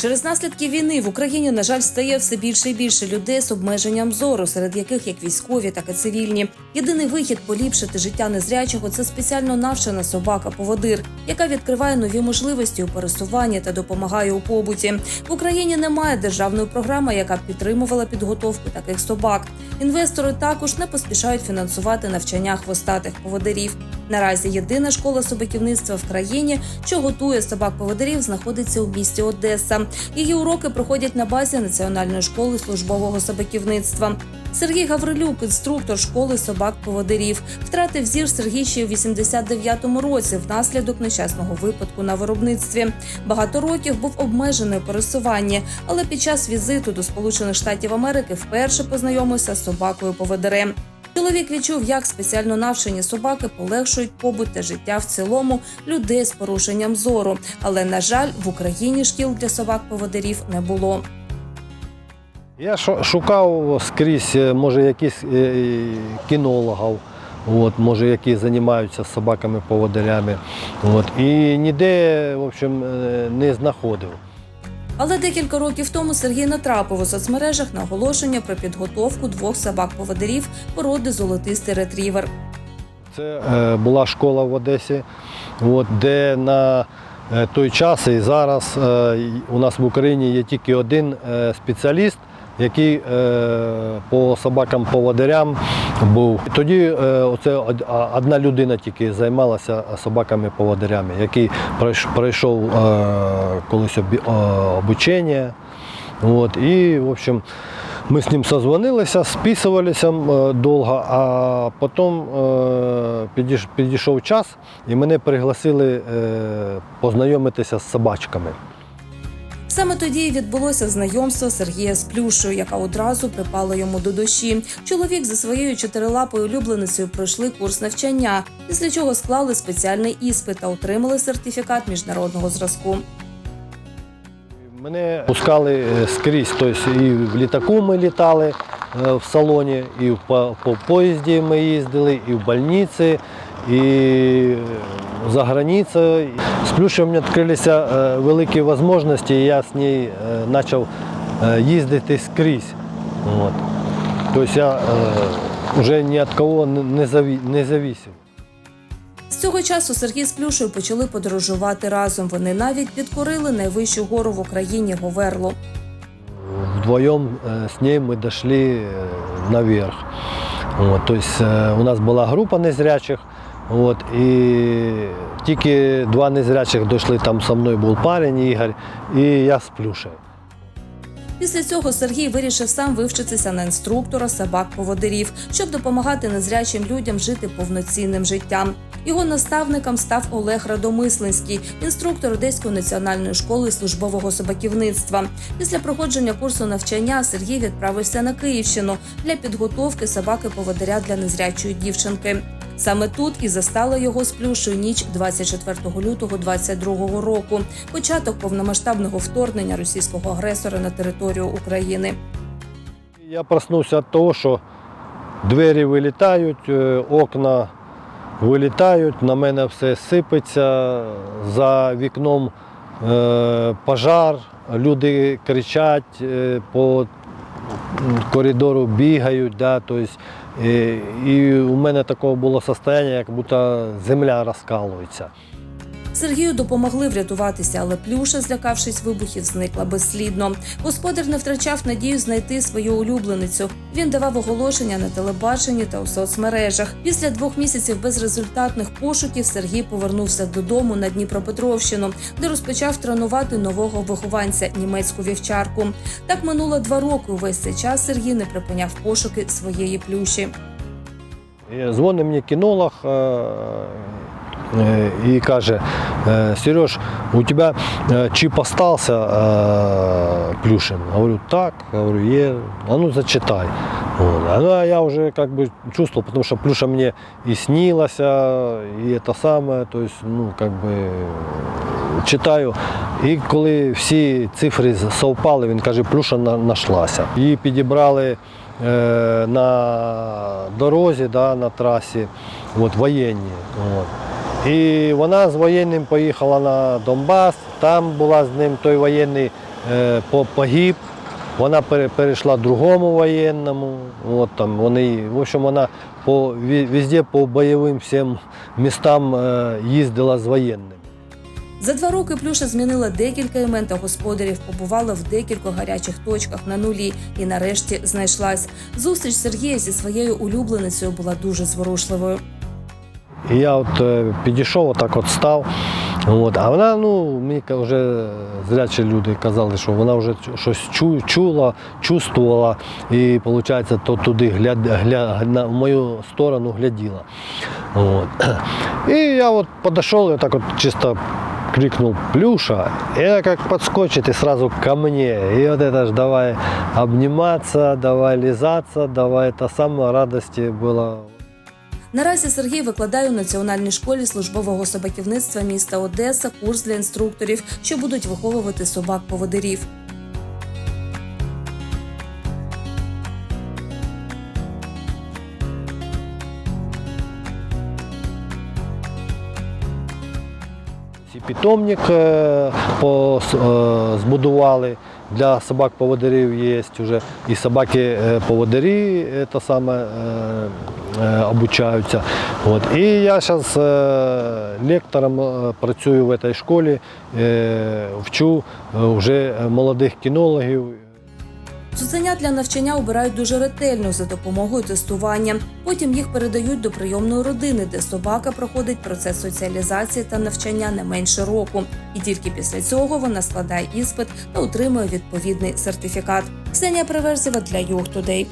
Через наслідки війни в Україні, на жаль, стає все більше і більше людей з обмеженням зору, серед яких як військові, так і цивільні. Єдиний вихід поліпшити життя незрячого це спеціально навчена собака-поводир, яка відкриває нові можливості у пересуванні та допомагає у побуті. В Україні немає державної програми, яка б підтримувала підготовку таких собак. Інвестори також не поспішають фінансувати навчання хвостатих поводирів. Наразі єдина школа собаківництва в країні, що готує собак-поводирів, знаходиться у місті Одеса. Її уроки проходять на базі Національної школи службового собаківництва. Сергій Гаврилюк, інструктор школи собак-поводирів, втратив зір Сергій ще у 89-му році внаслідок нещасного випадку на виробництві. Багато років був обмежений у пересуванні, але під час візиту до Сполучених Штатів Америки вперше познайомився з собакою поводирем. Чоловік відчув, як спеціально навчені собаки полегшують побут та життя в цілому людей з порушенням зору. Але на жаль, в Україні шкіл для собак-поводирів не було. Я шу- шукав скрізь, е, може, якісь е, е, кінологів, от, може, які займаються собаками-поводирями. І ніде, в общем, не знаходив. Але декілька років тому Сергій натрапив у соцмережах на оголошення про підготовку двох собак-поводирів породи золотистий ретрівер. Це е, була школа в Одесі, де на е, той час і зараз е, у нас в Україні є тільки один спеціаліст, який е, по собакам-поводирям був. Тоді е, оце одна людина тільки займалася собаками-поводирями, який пройшов е, колись обучення. От, і, в общем, ми з ним созвонилися, списувалися довго, а потім підійшов час і мене пригласили познайомитися з собачками. Саме тоді відбулося знайомство Сергія з Плюшою, яка одразу припала йому до душі. Чоловік зі своєю чотирилапою улюбленицею пройшли курс навчання, після чого склали спеціальний іспит та отримали сертифікат міжнародного зразку. Мене пускали е, скрізь, тобто і в літаку ми літали е, в салоні, і по поїзді ми їздили, і в больниці, і е, за границею. З Плюшем відкрилися е, великі можливості, і я з нею е, почав е, їздити скрізь. От. Тобто я вже ні від кого не- не заві- не зависів. З цього часу Сергій з Плюшею почали подорожувати разом. Вони навіть підкорили найвищу гору в Україні Говерлу. Вдвоем э, с ней мы дошли э, наверх. Вот, то есть э, у нас була група незрячих, от, і тільки два незрячих дійшли, там со мною був парень Ігор, і я з Плюшею. Після цього Сергій вирішив сам вивчитися на інструктора собак-поводирів, щоб допомагати незрячим людям жити повноцінним життям. Його наставником став Олег Радомислинський, інструктор Одеської національної школи службового собаківництва. Після проходження курсу навчання Сергій відправився на Київщину для підготовки собаки-поводиря для незрячої дівчинки. Саме тут і застала його з ніч 24 лютого 22 року, початок повномасштабного вторгнення російського агресора на територію України. Я проснувся від того, що двері вилітають, е, окна вилітають, на мене все сипеться, за вікном е, пожар, люди кричать, е, по коридору бігають. Да, тобто, е, і у мене такого було состояння, як будто земля розкалується. Сергію допомогли врятуватися, але плюша, злякавшись вибухів, зникла безслідно. Господар не втрачав надію знайти свою улюбленицю. Він давав оголошення на телебаченні та у соцмережах. Після двох місяців безрезультатних пошуків Сергій повернувся додому на Дніпропетровщину, де розпочав тренувати нового вихованця німецьку вівчарку. Так минуло два роки. Увесь цей час Сергій не припиняв пошуки своєї плюші. І Дзвонить мені кінолог е, е, і каже, «Е, Сереж, у тебе е, чип остався е, плюшин? Говорю, так, говорю, є. А ну зачитай. Вот. А ну, а я вже как бы чувствовал, потому что плюша мне и снилася, і это самое, то есть, ну, как бы, читаю. І коли всі цифри совпали, він каже, плюша на- нашлася. Її підібрали е, на дорозі, да, на трасі, от, воєнні. От. І вона з воєнним поїхала на Донбас, там була з ним той воєнний е, погиб. Вона перейшла другому воєнному. От там вони, в общем, вона по везде по бойовим всім містам е, їздила з воєнними. За два роки Плюша змінила декілька імен та господарів, побувала в декількох гарячих точках на нулі і нарешті знайшлась. Зустріч Сергія зі своєю улюбленицею була дуже зворушливою. І я от е, підійшов, отак от став. От, а вона, ну, мені ка- вже зрячі люди казали, що вона вже чу- щось чу, чула, чувствувала і, виходить, то туди гляд, гля, на, в мою сторону гляділа. От. І я от підійшов, і так от чисто крикнул Плюша, и она как подскочит и сразу ко мне. И вот это ж давай обниматься, давай лизаться, давай это самое радости было. Наразі Сергій викладає у Національній школі службового собаківництва міста Одеса курс для інструкторів, що будуть виховувати собак-поводирів. Питомник е, е, збудували для собак-поводирів є вже. І собаки-поводирі е, те саме е, е, обучаються. От. І я зараз лектором е, працюю в цій школі, е, вчу е, вже молодих кінологів. Цуценят для навчання обирають дуже ретельно за допомогою тестування. Потім їх передають до прийомної родини, де собака проходить процес соціалізації та навчання не менше року. І тільки після цього вона складає іспит та отримує відповідний сертифікат. Ксенія Приверзєва для Today.